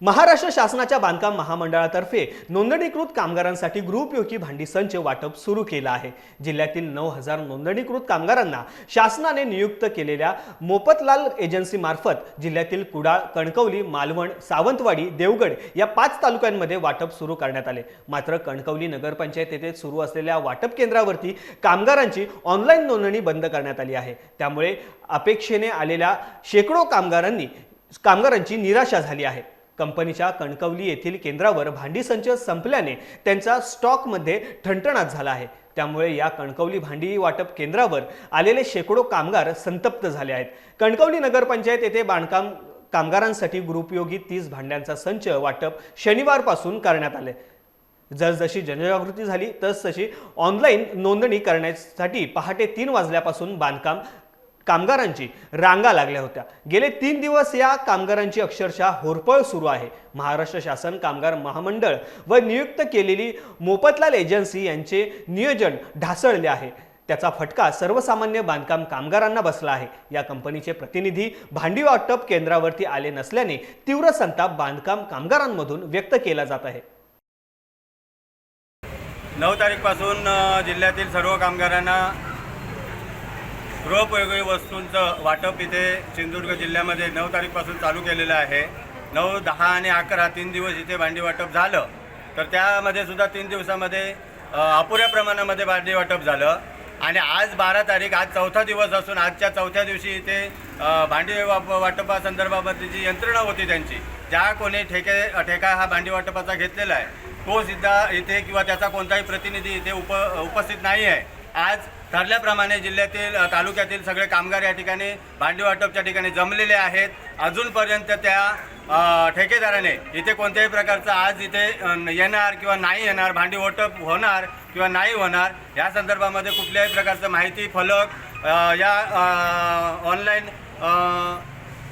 महाराष्ट्र शासनाच्या बांधकाम महामंडळातर्फे नोंदणीकृत कामगारांसाठी गृहोपयोगी भांडी संच वाटप सुरू केलं आहे. जिल्ह्यातील नऊ हजार नोंदणीकृत कामगारांना शासनाने नियुक्त केलेल्या मोपतलाल एजन्सीमार्फत जिल्ह्यातील कुडाळ कणकवली मालवण सावंतवाडी देवगड या पाच तालुक्यांमध्ये वाटप सुरू करण्यात आले. मात्र कणकवली नगरपंचायत येथे सुरू असलेल्या वाटप केंद्रावरती कामगारांची ऑनलाईन नोंदणी बंद करण्यात आली आहे. त्यामुळे अपेक्षेने आलेल्या शेकडो कामगारांनी कामगारांची निराशा झाली आहे. कंपनीच्या कणकवली येथील केंद्रावर भांडी संच संपल्याने त्यांचा स्टॉकमध्ये ठणठणाट झाला आहे. त्यामुळे या कणकवली भांडी वाटप केंद्रावर आलेले शेकडो कामगार संतप्त झाले आहेत. कणकवली नगरपंचायत येथे बांधकाम कामगारांसाठी गृहोपयोगी तीस भांड्यांचा संच वाटप शनिवारपासून करण्यात आले. जसजशी जनजागृती झाली तसतशी ऑनलाईन नोंदणी करण्यासाठी पहाटे तीन वाजल्यापासून बांधकाम कामगारांची रांगा लागल्या होत्या. गेले तीन दिवस या कामगारांची अक्षरशः होरपळ सुरू आहे. महाराष्ट्र शासन कामगार महामंडळ व नियुक्त केलेली मोपतलाल एजन्सी यांचे नियोजन ढासळले आहे. त्याचा फटका सर्वसामान्य बांधकाम कामगारांना बसला आहे. या कंपनीचे प्रतिनिधी भांडी वाटप केंद्रावरती आले नसल्याने तीव्र संताप बांधकाम कामगारांमधून व्यक्त केला जात आहे. नऊ तारीखपासून जिल्ह्यातील सर्व कामगारांना गृहोपयोगी वस्तूंचं वाटप इथे सिंधुदुर्ग जिल्ह्यामध्ये नऊ तारीखपासून चालू केलेलं आहे. नऊ दहा आणि अकरा तीन दिवस इथे भांडी वाटप झालं. तर त्यामध्ये सुद्धा तीन दिवसामध्ये अपुऱ्या प्रमाणामध्ये भांडी वाटप झालं. आणि आज बारा तारीख आज चौथा दिवस असून आजच्या चौथ्या दिवशी इथे भांडी वाप वाटपासंदर्भामध्ये जी यंत्रणा होती त्यांची ज्या कोणी ठेके ठेका हा भांडी वाटपाचा घेतलेला आहे तो सुद्धा इथे किंवा त्याचा कोणताही प्रतिनिधी इथे उप उपस्थित नाही आहे. आज ठरल्याप्रमाणे जिल्ह्यातील तालुक्यातील सगळे कामगार या ठिकाणी भांडी वाटपच्या ठिकाणी जमलेले आहेत. अजूनपर्यंत त्या ठेकेदाराने इथे कोणत्याही प्रकारचं आज इथे येणार किंवा नाही येणार भांडी वाटप होणार किंवा नाही होणार या संदर्भामध्ये कुठल्याही प्रकारचं माहिती फलक या ऑनलाईन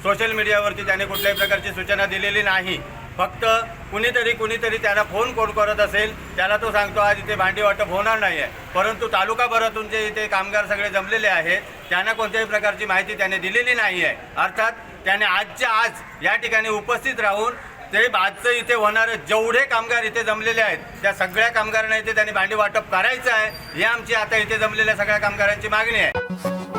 सोशल मीडियावरती त्याने कुठल्याही प्रकारची सूचना दिलेली नाही. फक्त कुणीतरी कुणीतरी त्याला फोन कोण करत असेल त्याला तो सांगतो आज इथे भांडी वाटप होणार नाही आहे परंतु तालुकाभरातून जे इथे कामगार सगळे जमलेले आहेत त्यांना कोणत्याही प्रकारची माहिती त्याने दिलेली नाही आहे अर्थात त्याने आजच्या आज या ठिकाणी उपस्थित राहून ते आजचं इथे होणारे जेवढे कामगार इथे जमलेले आहेत त्या सगळ्या कामगारांना इथे त्यांनी भांडी वाटप करायचं आहे ही आमची आता इथे जमलेल्या सगळ्या कामगारांची मागणी आहे.